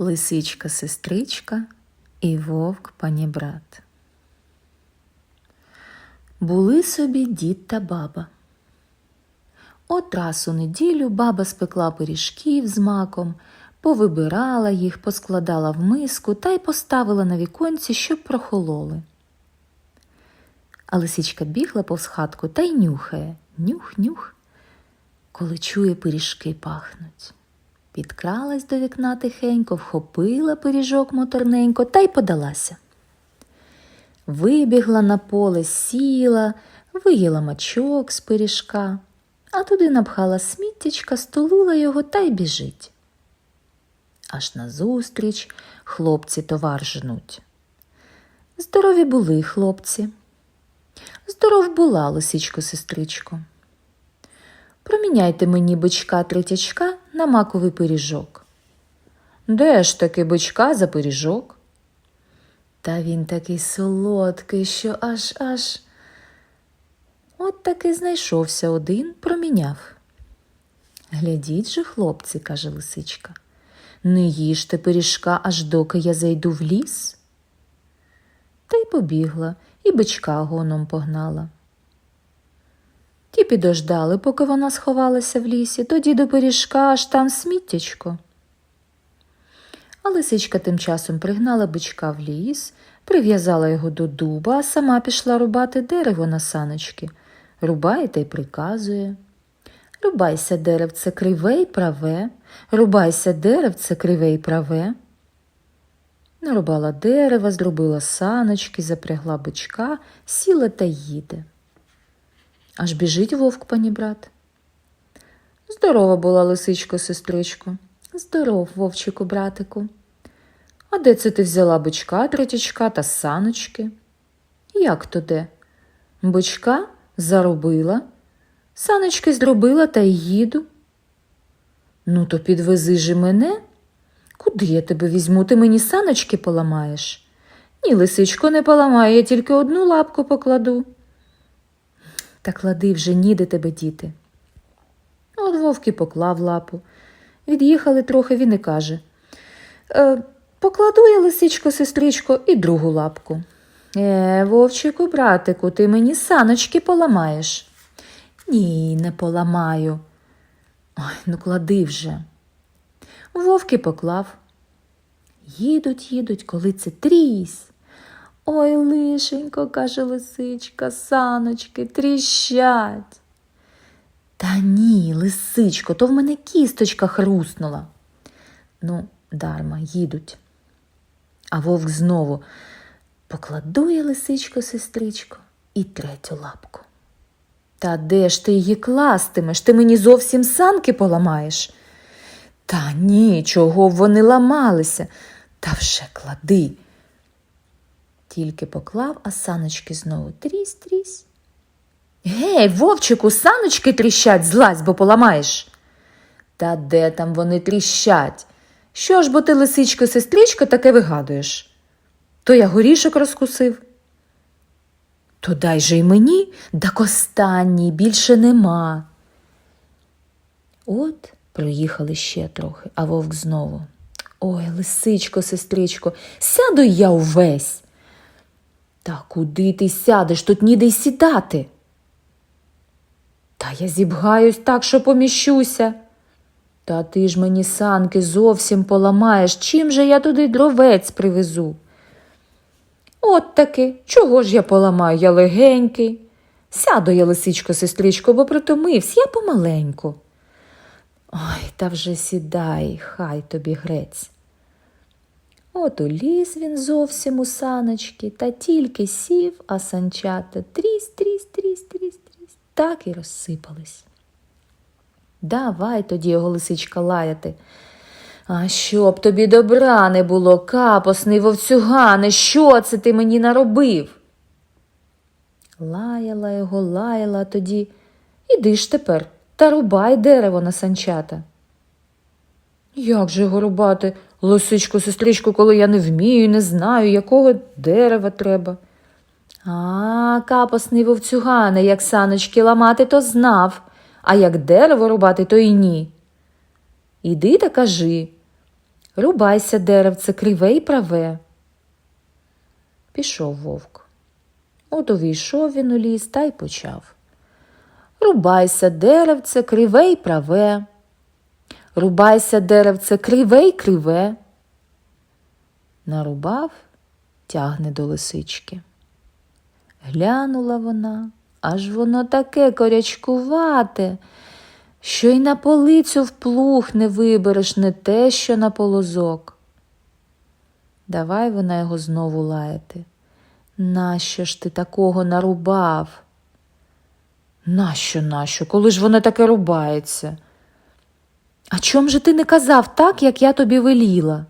Лисичка сестричка і вовк панібрат. Були собі дід та баба. От раз у неділю баба спекла пиріжків з маком, повибирала їх, поскладала в миску та й поставила на віконці, щоб прохололи. А лисичка бігла повз хатку та й нюхає нюх-нюх, коли чує пиріжки пахнуть. Підкралась до вікна тихенько, вхопила пиріжок моторненько та й подалася. Вибігла на поле, сіла, виїла мачок з пиріжка, а туди напхала сміттячка, стулила його та й біжить. Аж назустріч хлопці товар жнуть. Здорові були хлопці. Здоров була, лисичко сестричко. Проміняйте мені бичка третячка на маковий пиріжок. Де ж таки бичка за пиріжок? Та він такий солодкий, що аж аж. От таки знайшовся один, проміняв. Глядіть же, хлопці, каже лисичка, не їжте пиріжка, аж доки я зайду в ліс. Та й побігла, і бичка гоном погнала. Ті підождали, поки вона сховалася в лісі, тоді до пиріжка аж там сміттячко. А лисичка тим часом пригнала бичка в ліс, прив'язала його до дуба, а сама пішла рубати дерево на саночки. Рубає та й приказує. Рубайся, деревце, криве й праве, рубайся, деревце, криве й праве. Нарубала дерева, зробила саночки, запрягла бичка, сіла та їде. Аж біжить вовк панібрат. Здорова була лисичко, сестричко. Здоров, вовчику, братику. А де це ти взяла бичка, третячка та саночки? Як то де? Бичка заробила, саночки зробила та й їду. Ну, то підвези же мене. Куди я тебе візьму? Ти мені саночки поламаєш? Ні, лисичко, не поламаю, я тільки одну лапку покладу. Та клади вже ніде тебе діти. От вовки поклав лапу. Від'їхали трохи, він і каже. Е, покладу я, лисичко, сестричко, і другу лапку. Е, вовчику, братику, ти мені саночки поламаєш. Ні, не поламаю. Ой, ну клади вже. Вовки поклав. Їдуть, їдуть, коли це трісь. Ой, лишенько, каже лисичка, саночки тріщать. Та ні, лисичко, то в мене кісточка хруснула. Ну, дарма, їдуть. А вовк знову покладу я лисичко, сестричко, і третю лапку. Та де ж ти її кластимеш? Ти мені зовсім санки поламаєш? Та ні, чого б вони ламалися, та вже клади. Тільки поклав, а саночки знову трісь трісь. Гей, вовчику, саночки тріщать, злазь, бо поламаєш. Та де там вони тріщать? Що ж бо ти, лисичко, сестричко, таке вигадуєш? То я горішок розкусив. То дай же й мені, так останній більше нема. От проїхали ще трохи, а вовк знову. Ой, лисичко, сестричко, сяду я увесь. Та куди ти сядеш? Тут ніде й сідати. Та я зібгаюсь так, що поміщуся. Та ти ж мені санки зовсім поламаєш. Чим же я туди дровець привезу? От таки, чого ж я поламаю, я легенький. Сяду я, лисичко, сестричко, бо притомився, я помаленьку. Ой, та вже сідай, хай тобі грець. От уліз він зовсім у саночки, та тільки сів, а санчата трісь, трісь, трісь, трісь, трісь, так і розсипались. Давай тоді його лисичка лаяти. А щоб тобі добра не було, капосний вовцюгане, що це ти мені наробив? Лаяла його, лаяла тоді. Іди ж тепер та рубай дерево на санчата. Як же його рубати, лисичко, сестричко, коли я не вмію не знаю, якого дерева треба? А, капосний вовцюгане, як саночки ламати, то знав, а як дерево рубати, то й ні. Іди та кажи. Рубайся, деревце, криве й праве. Пішов вовк. От увійшов він у ліс та й почав. Рубайся, деревце, криве й праве. Рубайся, деревце, криве й криве. Нарубав, тягне до лисички. Глянула вона, аж воно таке корячкувате, що й на полицю в плуг не вибереш не те, що на полозок. Давай вона його знову лаяти. Нащо ж ти такого нарубав? Нащо, нащо, коли ж воно таке рубається? А чом же ти не казав так, як я тобі веліла?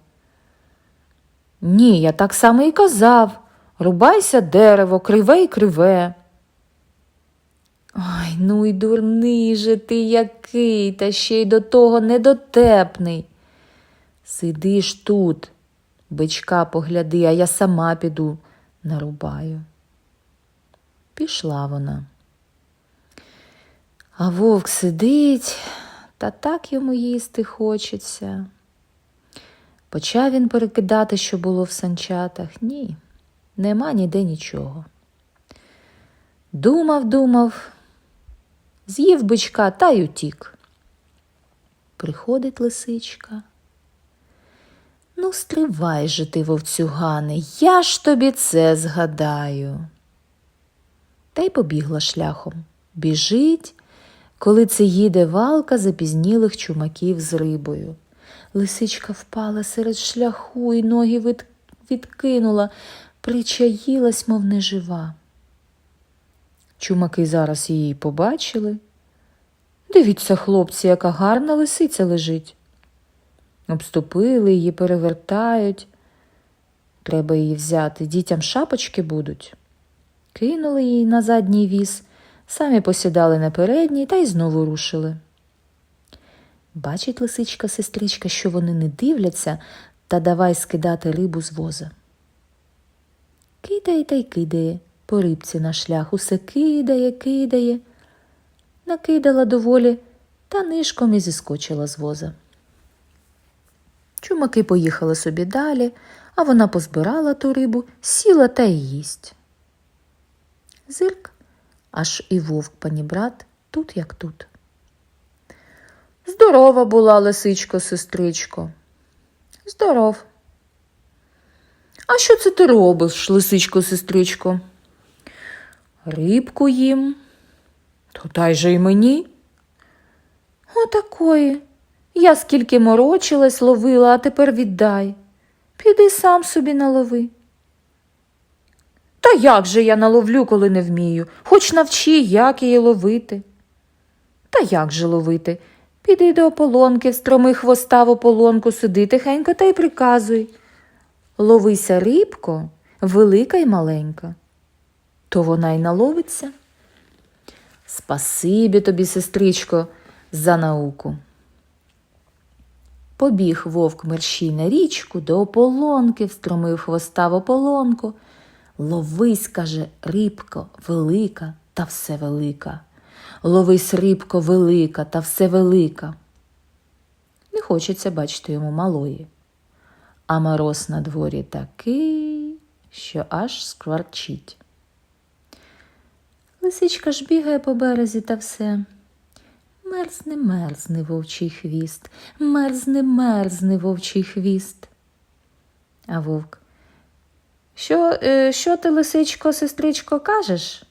Ні, я так само і казав. Рубайся дерево, криве й криве. Ой, ну й дурний же ти який, та ще й до того недотепний. Сидиш тут, бичка погляди, а я сама піду нарубаю. Пішла вона. А вовк сидить, та так йому їсти хочеться. Почав він перекидати, що було в санчатах. Ні, нема ніде нічого. Думав, думав, з'їв бичка та й утік. Приходить лисичка. Ну, стривай же ти, вовцюгане, я ж тобі це згадаю. Та й побігла шляхом. Біжить, коли це їде валка запізнілих чумаків з рибою. Лисичка впала серед шляху і ноги від... відкинула, причаїлась, мов нежива. Чумаки зараз її побачили. Дивіться, хлопці, яка гарна лисиця лежить. Обступили її, перевертають. Треба її взяти, дітям шапочки будуть. Кинули її на задній віз, самі посідали на передній та й знову рушили. Бачить лисичка сестричка, що вони не дивляться, та давай скидати рибу з воза. Кидає та й кидає по рибці на шлях, усе кидає, кидає. Накидала доволі та нишком і зіскочила з воза. Чумаки поїхали собі далі, а вона позбирала ту рибу, сіла та й їсть. Зирк, аж і вовк панібрат тут як тут. Здорова була, лисичко, сестричко. Здоров. А що це ти робиш, лисичко, сестричко? Рибку їм. То дай же й мені. Отакої. Я скільки морочилась, ловила, а тепер віддай. Піди сам собі налови. Та як же я наловлю, коли не вмію, хоч навчи, як її ловити. Та як же ловити? Піди до ополонки, встроми хвоста в ополонку, сиди тихенько та й приказуй. Ловися рибко, велика й маленька. То вона й наловиться. Спасибі тобі, сестричко, за науку. Побіг вовк мерщій на річку, до ополонки, встромив хвоста в ополонку. Ловись, каже, рибко, велика та все велика. Ловись, рибко, велика та все велика. Не хочеться бачити йому малої. А мороз на дворі такий, що аж скварчить. Лисичка ж бігає по березі та все. Мерзне, мерзне вовчий хвіст, мерзне, мерзне вовчий хвіст. А вовк. Що, е, що ти, лисичко, сестричко, кажеш?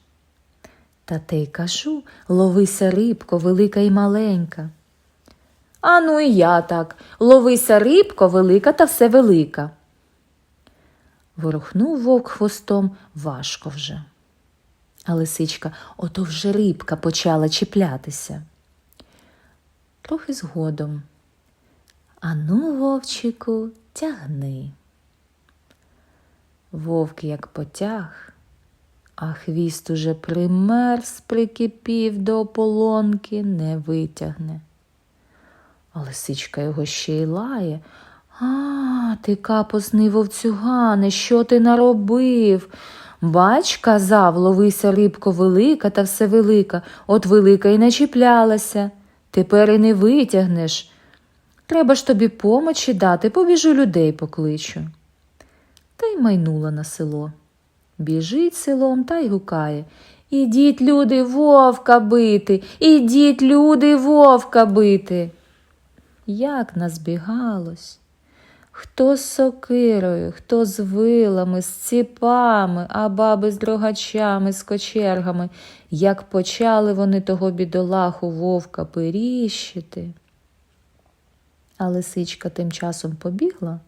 Та те й кажу, ловися рибко, велика й маленька. А ну і я так, ловися рибко, велика та все велика. Ворухнув вовк хвостом важко вже. А лисичка ото вже рибка почала чіплятися. Трохи згодом. Ану, вовчику, тягни. Вовк як потяг, а хвіст уже примерз, прикипів до ополонки, не витягне. А лисичка його ще й лає. А, ти капосний вовцюгане, що ти наробив? Бач, казав, ловися рибко велика та все велика, от велика й не чіплялася. Тепер і не витягнеш. Треба ж тобі помочі дати, побіжу людей покличу. Та й майнула на село. Біжить селом та й гукає. Ідіть, люди, вовка бити, ідіть, люди, вовка бити. Як назбігалось. Хто з сокирою, хто з вилами, з ціпами, а баби з дрогачами, з кочергами, як почали вони того бідолаху вовка періщити. А лисичка тим часом побігла,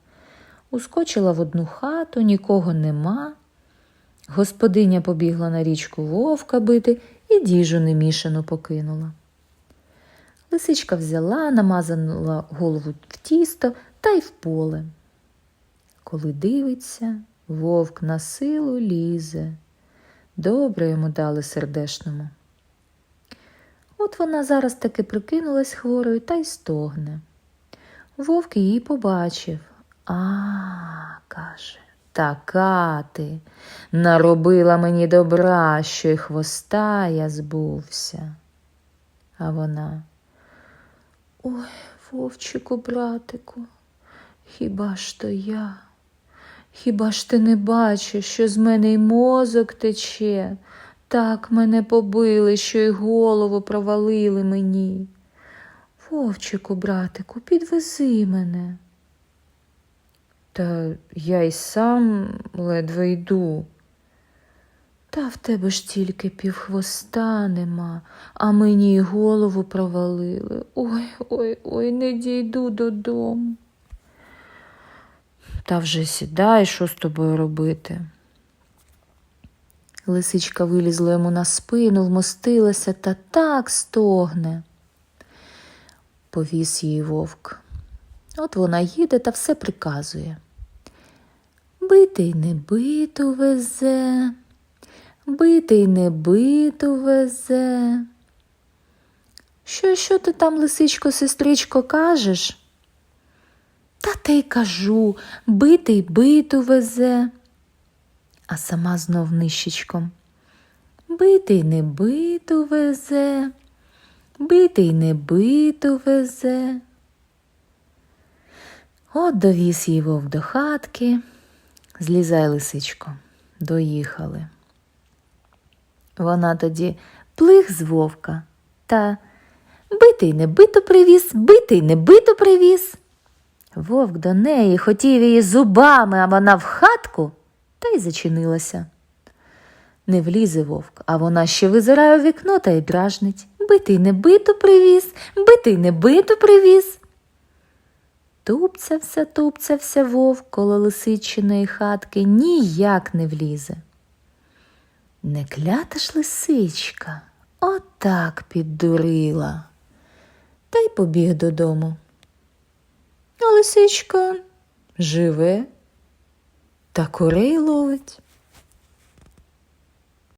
ускочила в одну хату, нікого нема. Господиня побігла на річку вовка бити і діжу немішану покинула. Лисичка взяла, намазанула голову в тісто та й в поле. Коли дивиться, вовк на силу лізе. Добре йому дали сердешному. От вона зараз таки прикинулась хворою та й стогне. Вовк її побачив. А, каже, така ти наробила мені добра, що й хвоста я збувся. А вона. Ой, вовчику, братику, хіба ж то я? Хіба ж ти не бачиш, що з мене й мозок тече? Так мене побили, що й голову провалили мені. Вовчику, братику, підвези мене. Та я й сам ледве йду. Та в тебе ж тільки півхвоста нема, а мені й голову провалили. Ой, ой, ой, не дійду додому. Та вже сідай, що з тобою робити. Лисичка вилізла йому на спину, вмостилася та так стогне. Повіз її вовк. От вона їде та все приказує. Битий не биту везе, битий не биту везе. Що, що ти там, лисичко, сестричко, кажеш? Та те й кажу, битий биту везе. А сама знов нищечком. Битий не биту везе, битий не биту везе. От довіз її вовк до хатки, злізай, лисичко, доїхали. Вона тоді плих з вовка та битий не бито привіз, битий не бито привіз. Вовк до неї хотів її зубами, а вона в хатку та й зачинилася. Не влізе вовк, а вона ще визирає у вікно та й дражнить. Битий не бито привіз, битий не бито привіз. Тупцявся, тупцявся вовк коло лисичиної хатки ніяк не влізе. Не клята ж лисичка, отак піддурила. Та й побіг додому. А лисичка живе та курей ловить.